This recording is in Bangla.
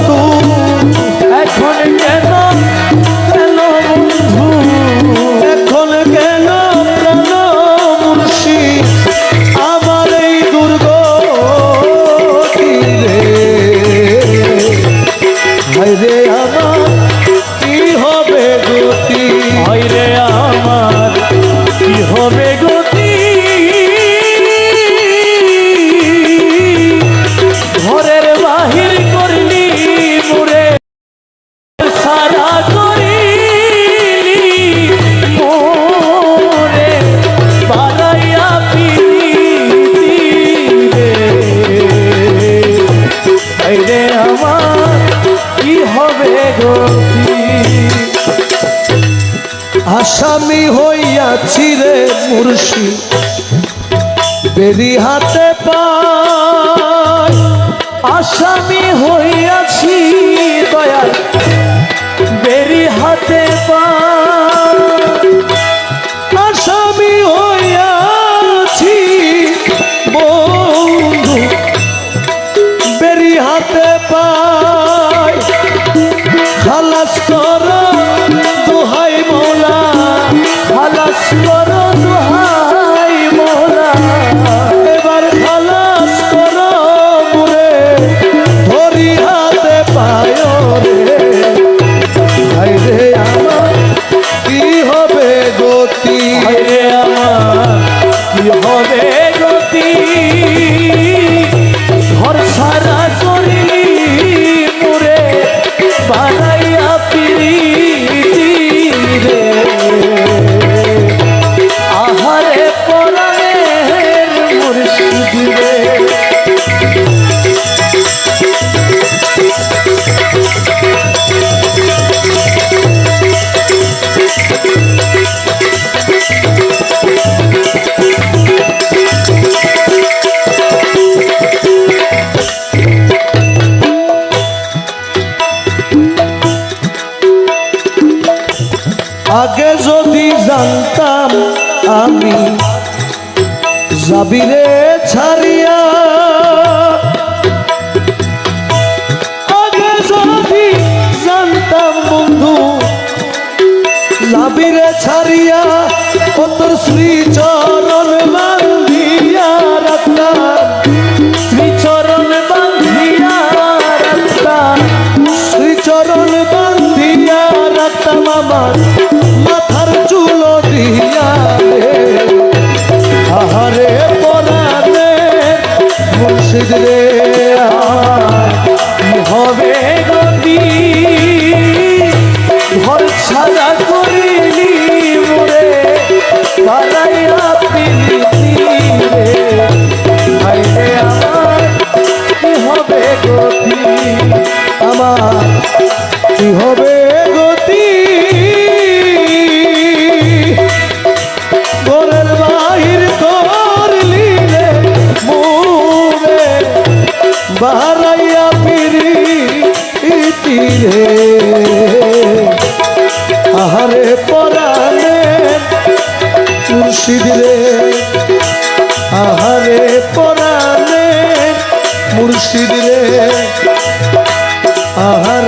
તું এখন কেন আসামি হইয়াছি রে মুর্শি বেরি হাতে পাই আসামি হইয়াছি দয়াল। বেরি হাতে পাই আসামি হইয়াছি বন্ধু। বেরি হাতে পা আমি জানতাম আমি যাবিরে ছাড়িয়া। আগে যদি জানতাম বন্ধু যাবিরে ছাড়িয়া কত শ্রীচর গতি আমার কি হবে গতি। ঘরের বাহির করলিলে মোরে বাহারাইয়া ফিরি ইতিরে আহারে রে আহা